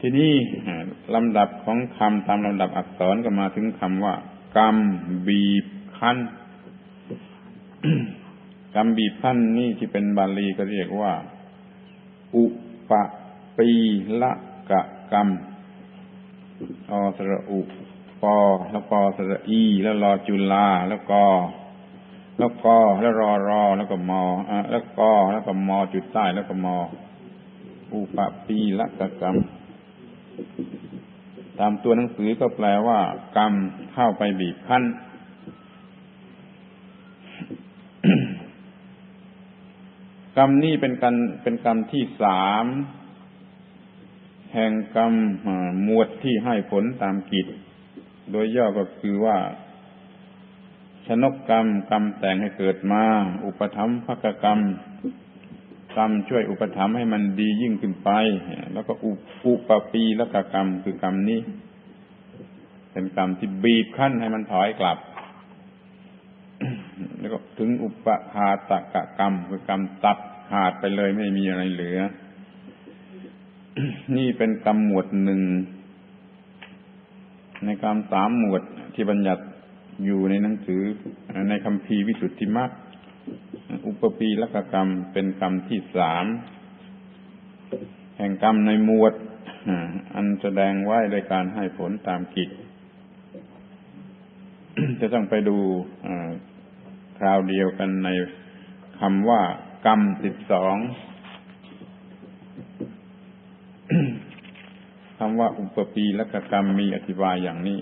ทีนี้ลำดับของคำตามลำดับอักษรก็มาถึงคำว่า กรรมบีบคั้นกรรมบีบคั้นนี่ที่เป็นบาลีก็เรียกว่า อุปปีละกะกรรมอสระอุปอแล้วกอสระอี แล้วรอจุลาแล้วกอแล้วกอแล้วรอรอแล้วก็มอแล้วกอแล้วก็มอจุดใต้แล้วก็มออุปปีละกะกรรม ตามตัวหนังสือก็แปลว่า กรรมเข้าไปบีบคั้น กรรมนี่เป็นการเป็นกรรมที่สามแห่งกรรมหมวดที่ให้ผลตามกิจ โดยย่อก็คือว่า ชนกกรรม กรรมแต่งให้เกิดมา อุปธรรมภกกรรม กรรม ช่วยอุปถัมภ์ให้มันดียิ่งขึ้นไป แล้วก็อุปุปปีและกกรรมคือกรรมนี้ เป็นกรรมที่บีบขั้นให้มันถอยกลับ แล้วก็ถึงอุปหาตกะกรรม คือกรรมตัดขาดไปเลยไม่มีอะไรเหลือ นี่เป็นกรรมหมวดหนึ่ง ในกรรมสามหมวดที่บัญญัติอยู่ในหนังสือในคำพีวิสุทธิมรรค อุปปีละกรรมเป็นกรรมที่สามแห่งกรรมในหมวดอันแสดงไว้โดยการให้ผลตามกิจ จะต้องไปดูคราวเดียวกันในคำว่ากรรมสิบสองคำว่าอุปปีและกรรมมีอธิบายอย่างนี้